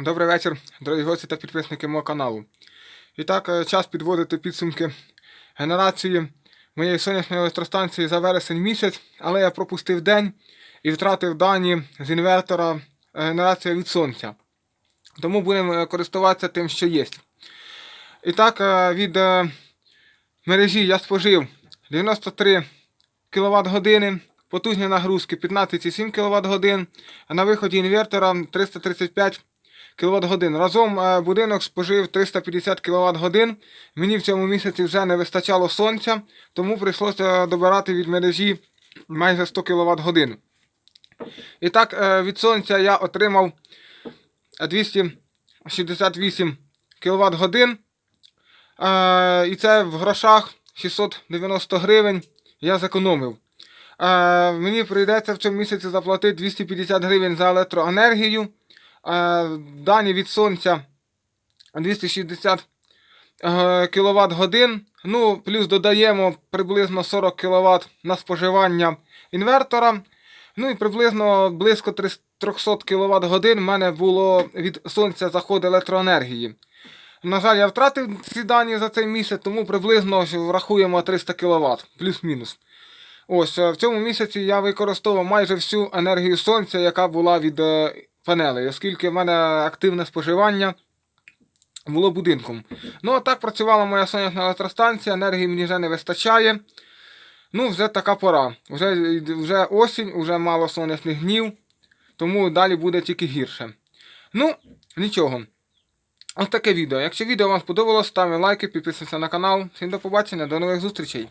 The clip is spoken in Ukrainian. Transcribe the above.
Добрий вечір, дорогі гості та підписники мого каналу. І так, е, час підводити підсумки генерації моєї сонячної електростанції за вересень місяць, але я пропустив день і втратив дані з інвертора е, генерація від сонця. Тому будемо е, користуватися тим, що є. І так, від мережі я спожив 93 кВт години, потужні нагрузки 15,7 кВт годин, а на виході інвертора 335 кВт годин. Разом е, будинок спожив 350 кВт годин. Мені в цьому місяці вже не вистачало сонця, тому прийшлося добирати від мережі майже 100 кВт годин. І так, е, від сонця я отримав 268 кВт годин. І це в грошах 690 гривень я зекономив. Е, Мені прийдеться в цьому місяці заплатити 250 гривень за електроенергію. Е, Дані від сонця 260 кВт годин. Ну, плюс додаємо приблизно 40 кВт на споживання інвертора. Ну і приблизно близько 300 кВт годин в мене було від сонця заходу електроенергії. На жаль, я втратив ці дані за цей місяць, тому приблизно врахуємо 300 кВт, плюс-мінус. Ось е, в цьому місяці я використовував майже всю енергію сонця, яка була від е, панелей, оскільки в мене активне споживання було будинком. Ну, а так працювала моя сонячна електростанція, енергії мені вже не вистачає. Ну, вже така пора. Вже, вже осінь, вже мало сонячних днів, тому далі буде тільки гірше. Ну, нічого. Ось таке відео. Якщо відео вам сподобалось, ставте лайки, підписуйтесь на канал. Всім до побачення, до нових зустрічей.